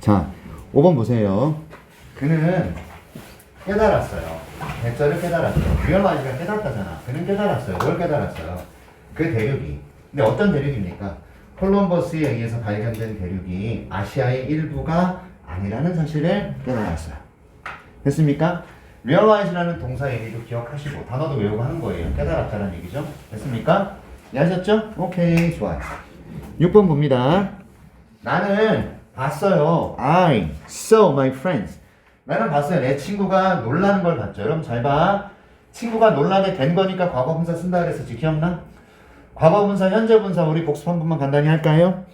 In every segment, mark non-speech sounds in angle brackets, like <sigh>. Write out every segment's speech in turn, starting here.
자, 5번 보세요. 그는 깨달았어요. 대절을 깨달았어요. 리얼라이즈가 깨달았다잖아. 그는 깨달았어요. 뭘 깨달았어요? 그 대륙이. 근데 어떤 대륙입니까? 콜럼버스에 의해서 발견된 대륙이 아시아의 일부가 아니라는 사실을 깨달았어요. 됐습니까? realize라는 동사의 의미도 기억하시고 단어도 외우고 하는 거예요. 깨달았다는 얘기죠. 됐습니까? 이해하셨죠? 오케이, 좋아요. 6번 봅니다. 나는 봤어요. I saw my friends. 나는 봤어요. 내 친구가 놀라는 걸 봤죠. 여러분 잘 봐. 친구가 놀라게 된 거니까 과거 분사 쓴다 그랬었지. 기억나? 과거 분사, 현재 분사 우리 복습 한 번만 간단히 할까요?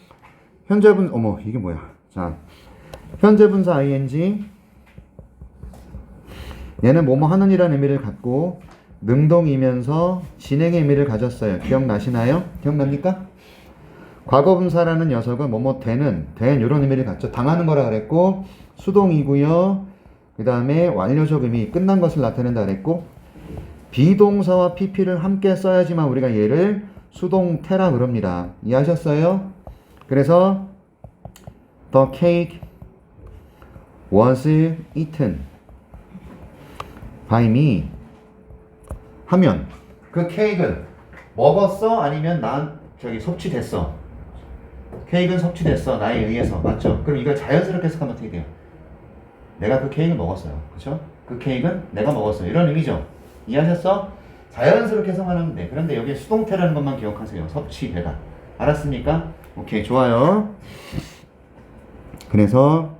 현재 분 어머 이게 뭐야? 자, 현재 분사 ing 얘는 뭐뭐 하는이라는 의미를 갖고 능동이면서 진행의 의미를 가졌어요. 기억나시나요? 기억납니까? 과거 분사라는 녀석은 뭐뭐 되는, 된 이런 의미를 갖죠. 당하는 거라 그랬고 수동이고요. 그 다음에 완료적 의미, 끝난 것을 나타낸다 그랬고 비동사와 pp를 함께 써야지만 우리가 얘를 수동태라 그럽니다. 이해하셨어요? 그래서 the cake was eaten by me 하면 그 케이크는 먹었어? 아니면 난 저기 섭취됐어? 케이크는 섭취됐어 나에 의해서 맞죠? 그럼 이걸 자연스럽게 해석하면 어떻게 돼요? 내가 그 케이크를 먹었어요 그쵸? 그 케이크는 내가 먹었어요 이런 의미죠 이해하셨어? 자연스럽게 해석하면 돼 그런데 여기에 수동태라는 것만 기억하세요 섭취되다 알았습니까? 오케이 좋아요 그래서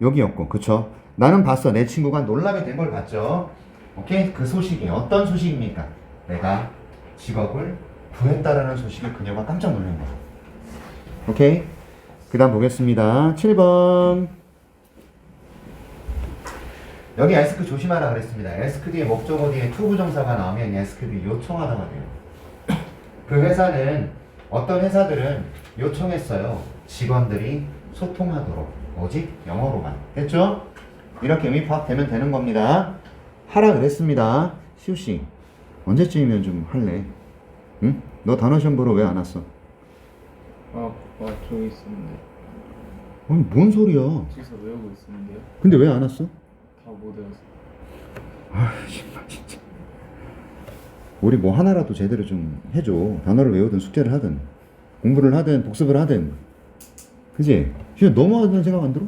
여기였고 그쵸? 나는 봤어 내 친구가 놀라게 된 걸 봤죠 오케이 그 소식이 어떤 소식입니까? 내가 직업을 구했다라는 소식에 그녀가 깜짝 놀란 거야 오케이? 그 다음 보겠습니다. 7번. 여기 에스크 조심하라 그랬습니다. 에스크 뒤에 목적어 뒤에 투부정사가 나오면 에스크 뒤 요청하다가 돼요. 그 회사는 어떤 회사들은 요청했어요. 직원들이 소통하도록 오직 영어로만. 됐죠? 이렇게 의미 파악되면 되는 겁니다. 하라 그랬습니다. 시우 씨 언제쯤이면 좀 할래? 응? 너 단어 시험 보러 왜 안 왔어? 아, 아 저기 있었는데 아니 뭔 소리야 집에서 외우고 있었는데요. 근데 왜 안 왔어? 다 못 외웠어요. 아 정말 진짜 우리 뭐 하나라도 제대로 좀 해줘 단어를 외우든 숙제를 하든 공부를 하든 복습을 하든 그지? 진짜 너무하다는 생각 안 들어?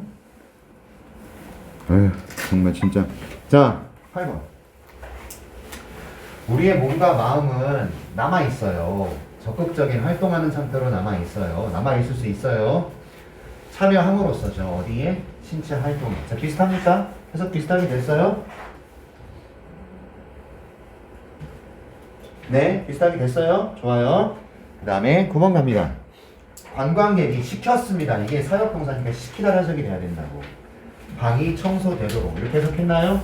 에휴 정말 진짜 자 8번 우리의 몸과 마음은 남아있어요 적극적인 활동하는 상태로 남아 있어요 남아 있을 수 있어요 참여함으로써죠 어디에? 신체 활동에 자 비슷합니까? 해석 비슷하게 됐어요? 네, 비슷하게 됐어요. 좋아요. 그 다음에 9번 갑니다. 관광객이 시켰습니다. 이게 사역동사니까 시키다 해석이 돼야 된다고. 방이 청소되도록. 이렇게 해석했나요?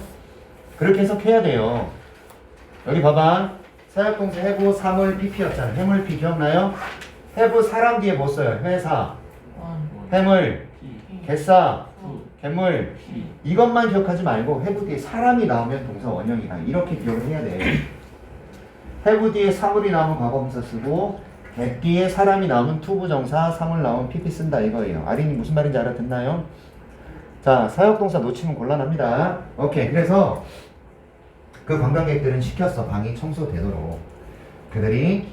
그렇게 해석해야 돼요. 여기 봐봐. 사역동사 해부 사물 PP였잖아요. 해물 P 기억나요? 해부 사람 뒤에 뭐 써요? 회사, 해물, 개싸, 괴물. 이것만 기억하지 말고 해부 뒤에 사람이 나오면 동사 원형이다. 이렇게 기억을 해야 돼. 해부 뒤에 사물이 나오면 과거분사 쓰고 개 뒤에 사람이 나오면 투부정사, 사물 나오면 pp 쓴다 이거예요. 아린이 무슨 말인지 알아듣나요? 자, 사역동사 놓치면 곤란합니다. 오케이, 그래서 그 관광객들은 시켰어. 방이 청소되도록. 그들이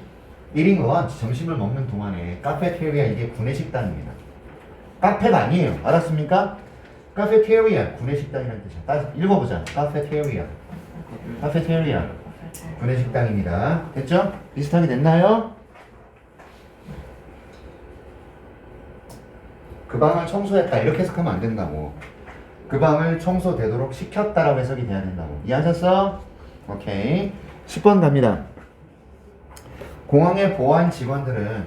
1인 건 점심을 먹는 동안에 카페테리아 이게 구내식당입니다. 카페가 아니에요. 알았습니까? 카페테리아 구내식당이라는 뜻이야. 따 읽어보자. 카페테리아. 카페테리아. 구내식당입니다. 됐죠? 비슷하게 됐나요? 그 방을 청소했다 이렇게 해석하면 안 된다고. 그 방을 청소되도록 시켰다라고 해석이 돼야 된다고. 이해하셨어? 오케이. 10번 갑니다. 공항의 보안 직원들은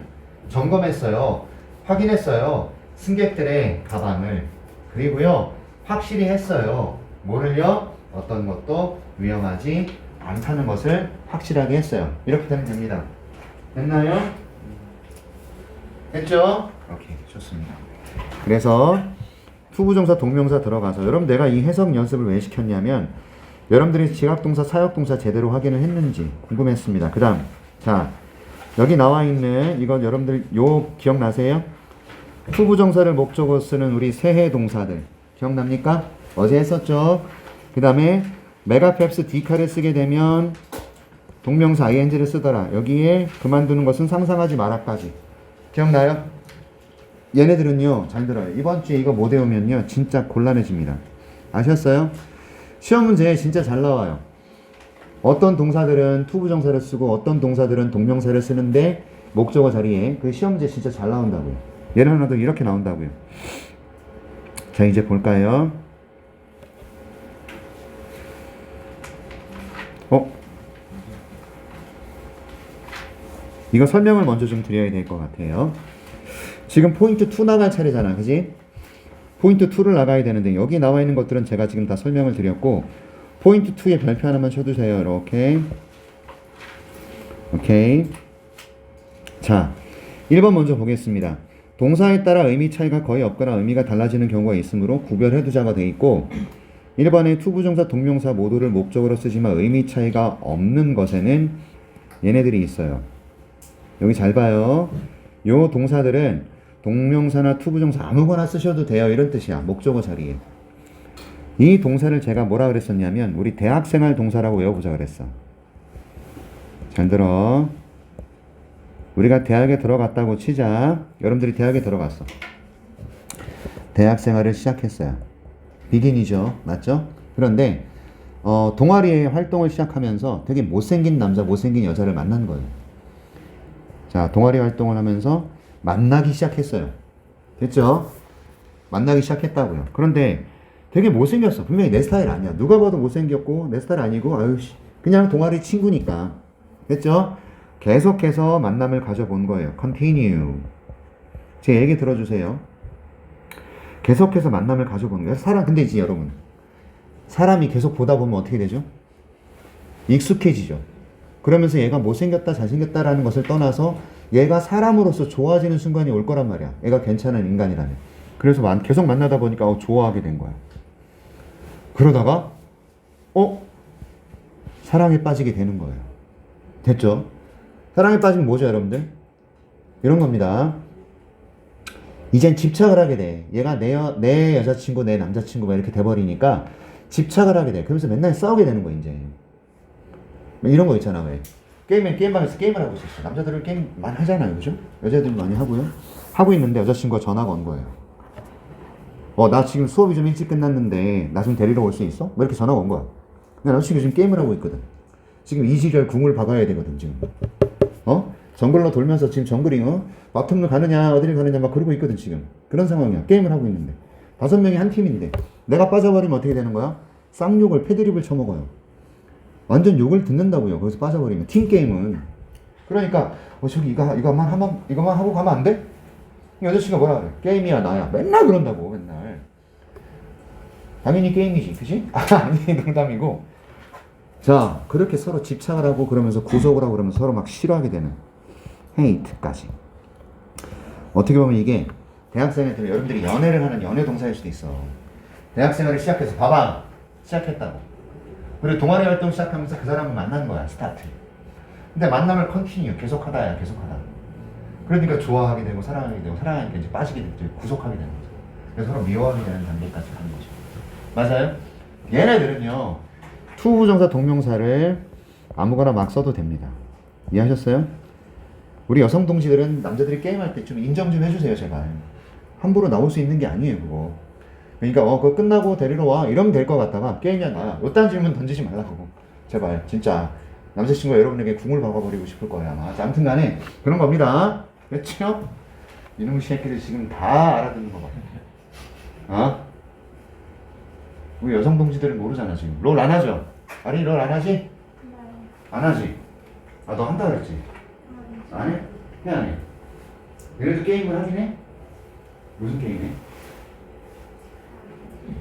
점검했어요. 확인했어요. 승객들의 가방을. 그리고요. 확실히 했어요. 뭐를요? 어떤 것도 위험하지 않다는 것을 확실하게 했어요. 이렇게 되면 됩니다. 됐나요? 됐죠? 오케이, 좋습니다. 그래서 투부정사 동명사 들어가서 여러분 내가 이 해석 연습을 왜 시켰냐면 여러분들이 지각동사 사역동사 제대로 확인을 했는지 궁금했습니다. 그 다음 자 여기 나와 있는 이거 여러분들 요 기억나세요? 투부정사를 목적으로 쓰는 우리 세해 동사들 기억납니까? 어제 했었죠. 그 다음에 메가펩스 디카를 쓰게 되면 동명사 ing를 쓰더라. 여기에 그만두는 것은 상상하지 마라까지. 기억나요? 얘네들은요, 잘 들어요. 이번 주에 이거 못 외우면요, 진짜 곤란해집니다. 아셨어요? 시험 문제에 진짜 잘 나와요. 어떤 동사들은 투부정사를 쓰고 어떤 동사들은 동명사를 쓰는데 목적어 자리에 그 시험 문제 진짜 잘 나온다고요. 예를 하나도 이렇게 나온다고요. 자, 이제 볼까요? 어? 이거 설명을 먼저 좀 드려야 될 것 같아요. 지금 포인트 2 나갈 차례잖아. 그지? 포인트 2를 나가야 되는데 여기 나와 있는 것들은 제가 지금 다 설명을 드렸고 포인트 2의 별표 하나만 쳐주세요. 이렇게 오케이 자 1번 먼저 보겠습니다. 동사에 따라 의미 차이가 거의 없거나 의미가 달라지는 경우가 있으므로 구별해 두자가 돼 있고 1번에 투부정사 동명사 모두를 목적으로 쓰지만 의미 차이가 없는 것에는 얘네들이 있어요. 여기 잘 봐요. 요 동사들은 동명사나 투부정사 아무거나 쓰셔도 돼요. 이런 뜻이야. 목적어 자리에. 이 동사를 제가 뭐라 그랬었냐면 우리 대학생활 동사라고 외워보자 그랬어. 잘 들어. 우리가 대학에 들어갔다고 치자. 여러분들이 대학에 들어갔어. 대학 생활을 시작했어요. 비긴이죠. 맞죠? 그런데 어, 동아리의 활동을 시작하면서 되게 못생긴 남자, 못생긴 여자를 만난 거예요. 자, 동아리 활동을 하면서 만나기 시작했어요. 됐죠? 만나기 시작했다고요. 그런데 되게 못생겼어. 분명히 내 스타일 아니야. 누가 봐도 못생겼고 내 스타일 아니고 아유 씨. 그냥 동아리 친구니까. 됐죠? 계속해서 만남을 가져본 거예요. continue. 제 얘기 들어주세요. 계속해서 만남을 가져보는 거예요. 사람 근데 이제 여러분 사람이 계속 보다 보면 어떻게 되죠? 익숙해지죠. 그러면서 얘가 못생겼다 잘생겼다라는 것을 떠나서 얘가 사람으로서 좋아지는 순간이 올 거란 말이야. 얘가 괜찮은 인간이라면. 그래서 만- 계속 만나다 보니까 어, 좋아하게 된 거야. 그러다가 어 사랑에 빠지게 되는 거예요. 됐죠? 사랑에 빠지면 뭐죠, 여러분들? 이런 겁니다. 이젠 집착을 하게 돼. 얘가 내, 여, 내 여자친구, 내 남자친구 막 이렇게 돼버리니까 집착을 하게 돼. 그러면서 맨날 싸우게 되는 거야, 이제. 뭐 이런 거 있잖아, 왜. 게임에, 게임방에서 게임을 하고 있었어. 남자들은 게임 많이 하잖아요, 그죠? 여자들도 많이 하고요. 하고 있는데 여자친구가 전화가 온 거예요. 어, 나 지금 수업이 좀 일찍 끝났는데, 나 좀 데리러 올 수 있어? 뭐 이렇게 전화가 온 거야. 나 남자친구 지금 게임을 하고 있거든. 지금 이지랄 궁을 박아야 되거든, 지금. 어? 정글로 돌면서 지금 정글이, 어? 마텀을 가느냐, 어디를 가느냐, 막 그러고 있거든, 지금. 그런 상황이야. 게임을 하고 있는데. 다섯 명이 한 팀인데, 내가 빠져버리면 어떻게 되는 거야? 쌍욕을, 패드립을 쳐먹어요. 완전 욕을 듣는다고요. 거기서 빠져버리면. 팀 게임은. 그러니까, 어, 저기, 이거, 이거만 하면, 이거만 하고 가면 안 돼? 여자친구가 뭐라 그래? 게임이야, 나야. 맨날 그런다고, 맨날. 당연히 게임이지, 그지? <laughs> 아니, 농담이고. 자, 그렇게 서로 집착을 하고 그러면서 구속을 하고 그러면서 서로 막 싫어하게 되는 헤이트까지. 어떻게 보면 이게 대학생애들 여러분들이 연애를 하는 연애 동사일 수도 있어. 대학생활을 시작해서 봐봐 시작했다고. 그리고 동아리 활동 시작하면서 그 사람을 만난 거야 스타트. 근데 만남을 컨티뉴 계속하다야 계속하다. 그러니까 좋아하게 되고 사랑하게 되고 사랑하니까 이제 빠지게 되고 구속하게 되는 거죠. 그래서 서로 미워하게 되는 단계까지 가는 거죠. 맞아요? 얘네들은요 투부정사 동명사를 아무거나 막 써도 됩니다. 이해하셨어요? 우리 여성 동지들은 남자들이 게임할 때 좀 인정 좀 해주세요, 제발. 함부로 나올 수 있는 게 아니에요, 그거. 그러니까 어 그거 끝나고 데리러 와 이러면 될 것 같다가 게임이야 나야. 이딴 질문 던지지 말라고. 제발 진짜 남자친구가 여러분에게 궁을 박아버리고 싶을 거야 아마. 자, 아무튼 간에 그런 겁니다. 그렇죠? 이놈의 새끼들 지금 다 알아듣는 거 봐. 어? 우리 여성 동지들은 모르잖아 지금. 롤 안 하죠? 아니 롤 안 하지? 안 하지? 아 너 한다 그랬지? 안 해? 해안 해? 그래도 게임을 하긴 해? 무슨 게임 해?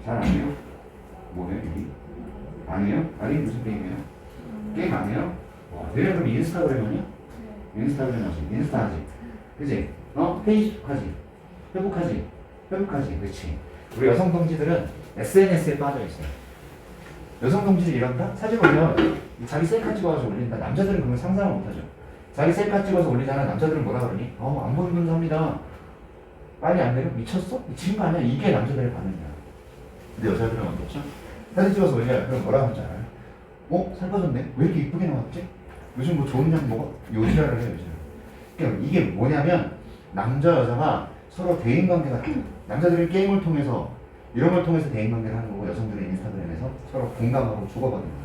잘안 해요? 뭐해 여기? 안 해요? 아니 무슨 게임이에요? 게임 안 해요? 와, 내가 그럼 인스타그램 하냐? 인스타그램 하지 인스타 하지 그지? 어? 페이스북 하지 회복 하지 회복 하지 그치 우리 여성 동지들은 SNS에 빠져 있어요 여성 동지들 이런다? 사진 올려 자기 셀카 찍어서 올린다 남자들은 그런 상상을 못하죠 자기 셀카 찍어서 올리잖아 남자들은 뭐라 그러니? 어, 안 보는 삽니다 빨리 안 내려? 미쳤어? 미친 거 아니야? 이게 남자들의 반응이야. 근데 여자들은 어떻죠? 사진 찍어서 올려요. 그럼 뭐라 하는지 알아요? 어? 살 빠졌네? 왜 이렇게 이쁘게 나왔지? 요즘 뭐 좋은 약 먹어? 요지라를 해요, 요지 그러니까 이게 뭐냐면 남자 여자가 서로 대인 관계가 달라요. 남자들은 게임을 통해서 이런 걸 통해서 대인 관계를 하는 거고 여성들은 인스타그램에서 서로 공감하고 주고받는 거예요.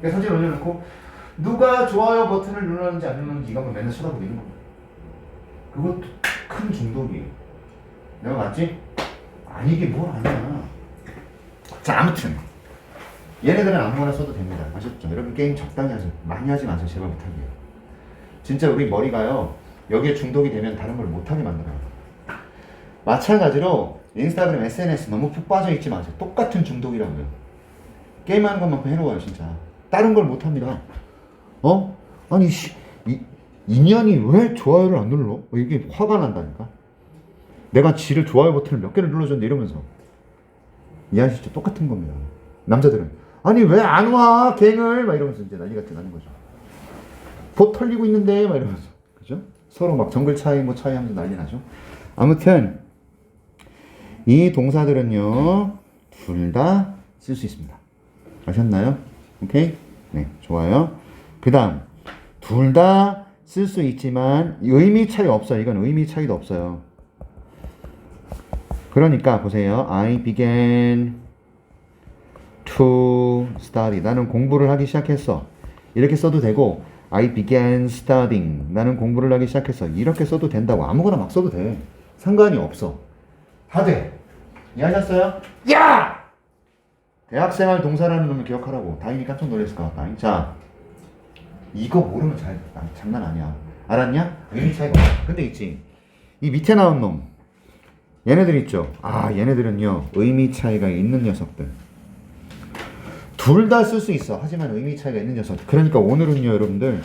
그러니까 사진 올려놓고 누가 좋아요 버튼을 눌렀는지 안 눌렀는지 이것만 맨날 쳐다보고 있는 겁니다. 그것도 큰 중독이에요. 내가 맞지? 아니 이게 뭘 아니야. 자 아무튼 얘네들은 아무거나 써도 됩니다. 아셨죠? 여러분 게임 적당히 하세요. 많이 하지 마세요. 제발 부탁이에요. 진짜 우리 머리가요. 여기에 중독이 되면 다른 걸 못하게 만들어요. 마찬가지로 인스타그램, SNS 너무 푹 빠져 있지 마세요. 똑같은 중독이라고요. 게임하는 것만큼 해로워요, 진짜. 다른 걸 못합니다. 어? 아니, 씨, 이, 인연이 왜 좋아요를 안 눌러? 어, 이게 화가 난다니까? 내가 지를 좋아요 버튼을 몇 개를 눌러줬는데 이러면서. 이해하시죠? 똑같은 겁니다. 남자들은. 아니, 왜 안 와? 갱을! 막 이러면서 이제 난리가 나는 거죠. 보 털리고 있는데 막 이러면서 그죠? 서로 막 정글 차이 뭐 차이 하면서 난리 나죠. 아무튼 이 동사들은요 둘 다 쓸 수 있습니다. 아셨나요? 오케이? 네, 좋아요. 그 다음 둘 다 쓸 수 있지만 의미 차이 없어요. 이건 의미 차이도 없어요. 그러니까 보세요. I began to study. 나는 공부를 하기 시작했어. 이렇게 써도 되고 I began studying. 나는 공부를 하기 시작했어. 이렇게 써도 된다고. 아무거나 막 써도 돼. 상관이 없어. 다 돼. 이해하셨어요? 야! 대학생활 동사라는 놈을 기억하라고. 다인이 깜짝 놀랐을 것 같다. 자, 이거 모르면 잘, 아, 장난 아니야. 알았냐? 의미 차이가. 근데 있지. 이 밑에 나온 놈. 얘네들 있죠. 아, 얘네들은요. 의미 차이가 있는 녀석들. 둘 다 쓸 수 있어. 하지만 의미 차이가 있는 녀석. 그러니까 오늘은요, 여러분들.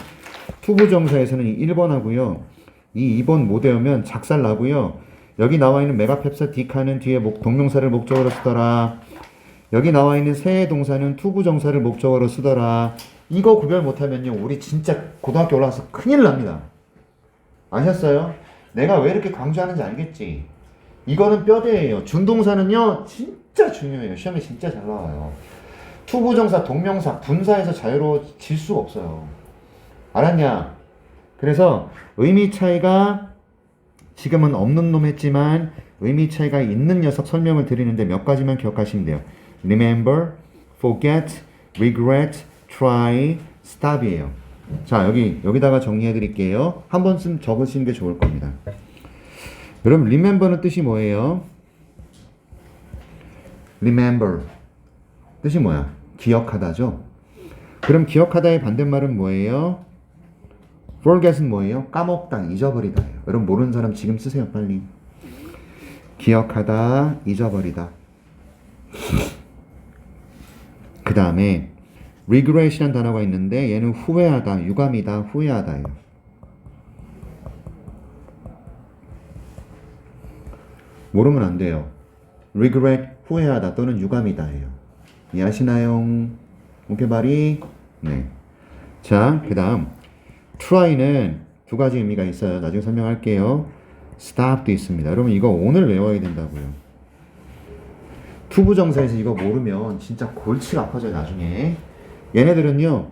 투부 정사에서는 이 1번 하고요. 이 2번 못 외우면 작살 나고요. 여기 나와 있는 메가펩사 디카는 뒤에 목, 동명사를 목적으로 쓰더라. 여기 나와 있는 세 동사는 투부 정사를 목적으로 쓰더라. 이거 구별 못하면요. 우리 진짜 고등학교 올라가서 큰일 납니다. 아셨어요? 내가 왜 이렇게 강조하는지 알겠지? 이거는 뼈대예요. 준동사는요. 진짜 중요해요. 시험에 진짜 잘 나와요. 투부정사, 동명사, 분사에서 자유로워질 수가 없어요. 알았냐? 그래서 의미 차이가 지금은 없는 놈 했지만 의미 차이가 있는 녀석 설명을 드리는데 몇 가지만 기억하시면 돼요. Remember, forget, regret, try, stop이에요. 자 여기 여기다가 정리해 드릴게요. 한 번쯤 적으시는 게 좋을 겁니다. 여러분 remember는 뜻이 뭐예요? remember 뜻이 뭐야? 기억하다죠. 그럼 기억하다의 반대말은 뭐예요? forget은 뭐예요? 까먹다, 잊어버리다예요. 여러분 모르는 사람 지금 쓰세요, 빨리. 기억하다, 잊어버리다. 그 다음에 regret이란 단어가 있는데 얘는 후회하다, 유감이다, 후회하다예요. 모르면 안 돼요. regret, 후회하다 또는 유감이다예요. 이해하시나요? 오케이 바리? 네. 자, 그 다음 try는 두 가지 의미가 있어요. 나중에 설명할게요. stop도 있습니다. 여러분 이거 오늘 외워야 된다고요. 투부정사에서 이거 모르면 진짜 골치가 아파져요 나중에. 얘네들은요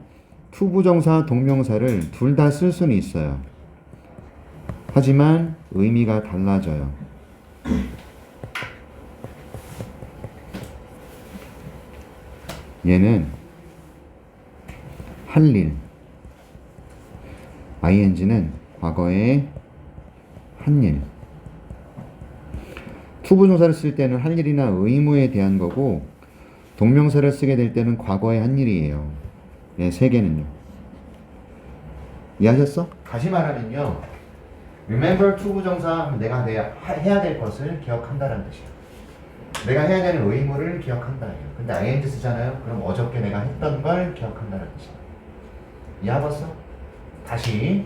투부정사 동명사를 둘 다 쓸 수는 있어요. 하지만 의미가 달라져요. 얘는 할 일. ing는 과거에 한 일. 투부정사를 쓸 때는 할 일이나 의무에 대한 거고 동명사를 쓰게 될 때는 과거에 한 일이에요. 네, 세 개는요. 이해하셨어? 다시 말하면요. Remember 투부정사 내가 내 해야 될 것을 기억한다는 뜻이야. 내가 해야 되는 의무를 기억한다 예요. 근데 ing 쓰잖아요. 그럼 어저께 내가 했던 걸 기억한다는 뜻이야. 이해하겠어? 다시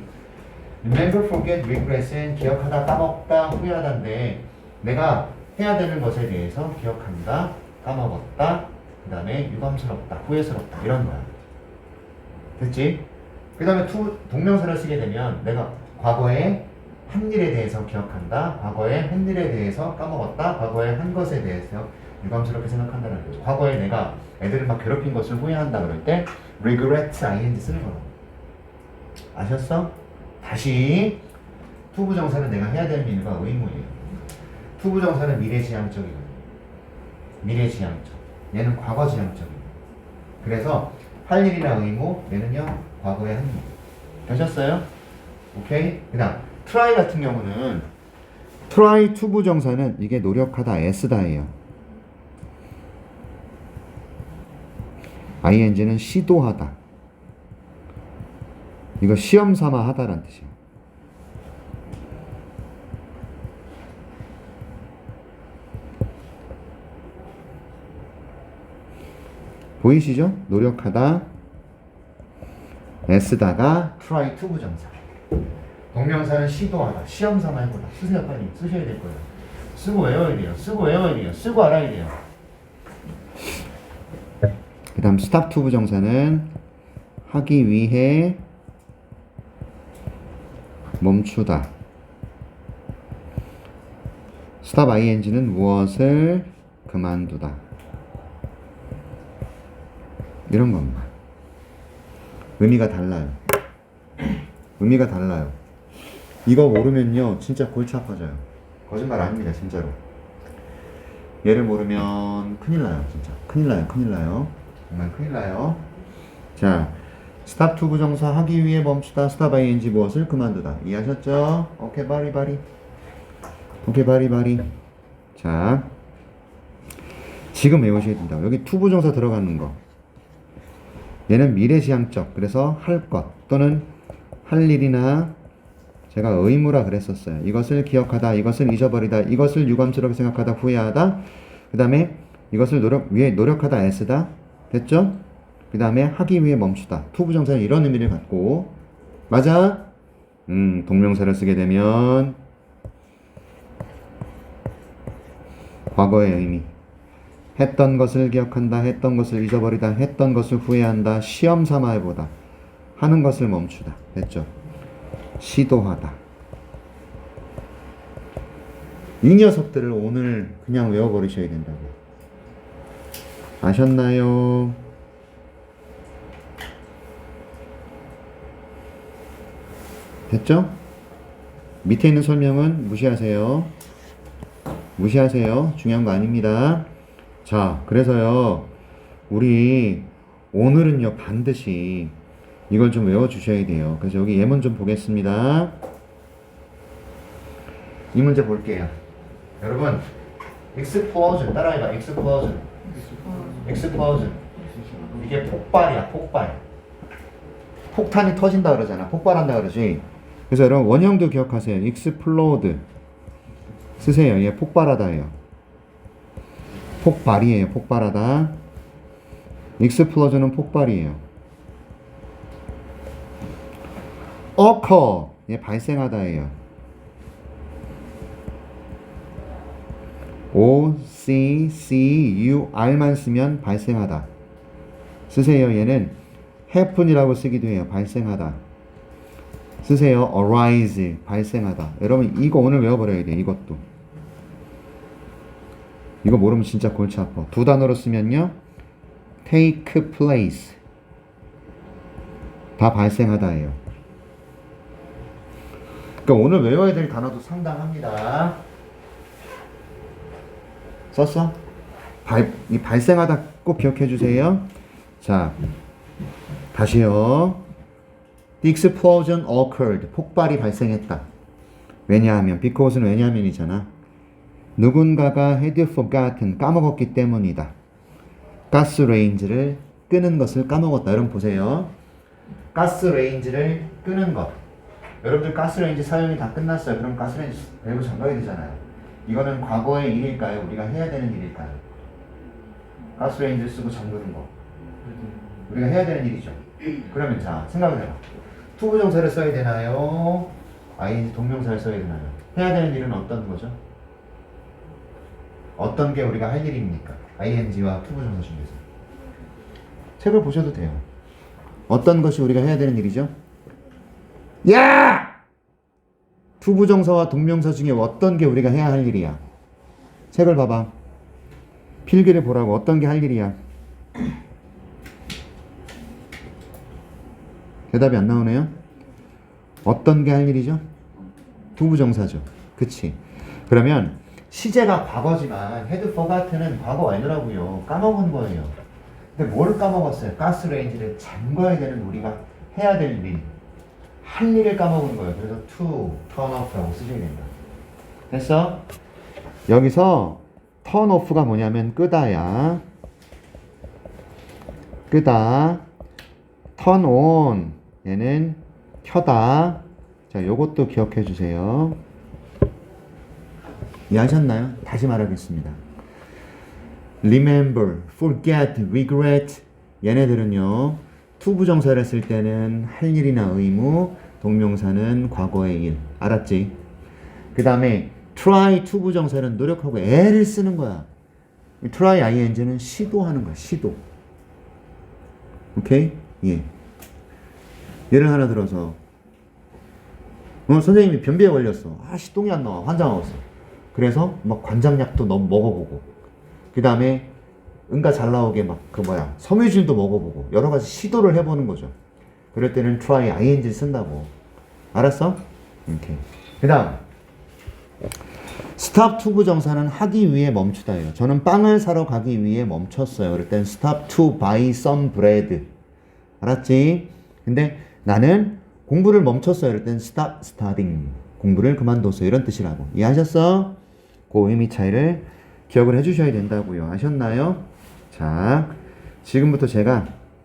remember, forget, regret은 기억하다, 까먹다, 후회하다인데 내가 해야 되는 것에 대해서 기억한다, 까먹었다, 그 다음에 유감스럽다, 후회스럽다 이런 거야. 됐지? 그 다음에 투 동명사를 쓰게 되면 내가 과거에 한 일에 대해서 기억한다. 과거에 한 일에 대해서 까먹었다. 과거에 한 것에 대해서 유감스럽게 생각한다는 거죠. 과거에 내가 애들을 막 괴롭힌 것을 후회한다 그럴 때 regret ing 쓰는 거라고. 아셨어? 다시 투부정사는 내가 해야 되는 일과 의무예요. 투부정사는 미래지향적이거든요. 미래지향적. 얘는 과거지향적이에요. 그래서 할 일이나 의무, 얘는요 과거의 한 일. 되셨어요? 오케이? 그 다음 try 같은 경우는 try 투부정사는 이게 노력하다 s다예요. ing는 시도하다. 이거 시험 삼아 하다란 뜻이에요. 보이시죠? 노력하다. 애쓰다가 try to 부정사. 동명사는 시도하다. 시험 삼아 해보다. 쓰세요 빨리. 쓰셔야 될 거예요. 쓰고 외워야 돼요. 쓰고 외워야 돼요. 쓰고 알아야 돼요. 그 다음 stop to 부정사는 하기 위해 멈추다. stop ing는 무엇을 그만두다. 이런 겁니다. 의미가 달라요. 의미가 달라요. 이거 모르면요, 진짜 골치 아파져요. 거짓말 아닙니다, 진짜로. 얘를 모르면 큰일 나요, 진짜. 큰일 나요, 큰일 나요. 정말 큰일 나요. 자, stop to 부정사 하기 위해 멈추다, stop ing 무엇을 그만두다. 이해하셨죠? 오케이, 바리, 바리. 오케이, 바리, 바리. 자, 지금 외우셔야 된다. 여기 to 부정사 들어가는 거. 얘는 미래지향적 그래서 할 것 또는 할 일이나 제가 의무라 그랬었어요. 이것을 기억하다, 이것을 잊어버리다, 이것을 유감스럽게 생각하다, 후회하다. 그 다음에 이것을 노력 위해 노력하다, 애쓰다. 됐죠? 그 다음에 하기 위해 멈추다. 투부정사는 이런 의미를 갖고 맞아? 음, 동명사를 쓰게 되면 과거의 의미. 했던 것을 기억한다, 했던 것을 잊어버리다, 했던 것을 후회한다, 시험 삼아 해보다, 하는 것을 멈추다. 됐죠? 시도하다. 이 녀석들을 오늘 그냥 외워버리셔야 된다고. 아셨나요? 됐죠? 밑에 있는 설명은 무시하세요. 무시하세요. 중요한 거 아닙니다. 자, 그래서요, 우리 오늘은요, 반드시 이걸 좀 외워주셔야 돼요. 그래서 여기 예문 좀 보겠습니다. 이 문제 볼게요. 여러분, explosion 따라해봐. explosion. explosion. 이게 폭발이야, 폭발. 폭탄이 터진다 그러잖아. 폭발한다 그러지. 그래서 여러분 원형도 기억하세요. explode. 쓰세요. 얘 폭발하다예요. 폭발이에요. 폭발하다. 익스플로전은 폭발이에요. Occur. 얘 발생하다예요. O C C U R만 쓰면 발생하다. 쓰세요. 얘는 happen이라고 쓰기도 해요. 발생하다. 쓰세요. arise. 발생하다. 여러분 이거 오늘 외워버려야 돼요. 이것도. 이거 모르면 진짜 골치 아파. 두 단어로 쓰면요. take place. 다 발생하다예요. 그러니까 오늘 외워야 될 단어도 상당합니다. 썼어? 발, 이 발생하다 꼭 기억해 주세요. 자, 다시요. The explosion occurred. 폭발이 발생했다. 왜냐하면, because는 왜냐하면이잖아. 누군가가 had forgotten 까먹었기 때문이다. 가스 레인지를 끄는 것을 까먹었다. 여러분 보세요. 가스 레인지를 끄는 것. 여러분들 가스 레인지 사용이 다 끝났어요. 그럼 가스 레인지 밸브 잠가야 되잖아요. 이거는 과거의 일일까요? 우리가 해야 되는 일일까요? 가스 레인지 쓰고 잠그는 거. 우리가 해야 되는 일이죠. 그러면 자 생각을 해봐. 투부정사를 써야 되나요? ing 동명사를 써야 되나요? 해야 되는 일은 어떤 거죠? 어떤 게 우리가 할 일입니까? ing와 투부정사 중에서 책을 보셔도 돼요. 어떤 것이 우리가 해야 되는 일이죠? 야! 투부정사와 동명사 중에 어떤 게 우리가 해야 할 일이야? 책을 봐봐. 필기를 보라고 어떤 게 할 일이야? 대답이 안 나오네요. 어떤 게 할 일이죠? 투부정사죠. 그치? 그러면 시제가 과거지만 헤드 포가트는 과거 완료라고요. 까먹은 거예요. 근데 뭘 까먹었어요? 가스레인지를 잠궈야 되는 우리가 해야 될 일. 할 일을 까먹은 거예요. 그래서 to, turn off라고 쓰셔야 된다. 됐어? 여기서 turn off가 뭐냐면 끄다야. 끄다. turn on 얘는 켜다. 자, 요것도 기억해 주세요. 이해하셨나요? 다시 말하겠습니다. remember, forget, regret 얘네들은요 투부정사를 쓸 때는 할 일이나 의무 동명사는 과거의 일. 알았지? 그 다음에 try 투부정사는 노력하고 애를 쓰는 거야. 이 try ing는 시도하는 거야 시도. 오케이? 예. 예를 하나 들어서 어, 선생님이 변비에 걸렸어. 아씨 똥이 안 나와. 환장하고 있어. 그래서 막 관장약도 너무 먹어보고. 그 다음에 응가 잘 나오게 막 그 뭐야 섬유질도 먹어보고 여러 가지 시도를 해보는 거죠. 그럴 때는 try ing 쓴다고. 알았어? 오케이. 그 다음 stop to 부정사는 하기 위해 멈추다예요. 저는 빵을 사러 가기 위해 멈췄어요. 그럴 땐 stop to buy some bread. 알았지? 근데 나는 공부를 멈췄어요. 그럴 땐 stop studying. 공부를 그만뒀어요. 이런 뜻이라고. 이해하셨어? 그 의미 차이를 기억을 해주셔야 된다고요. 아셨나요? 자, 지금부터 제가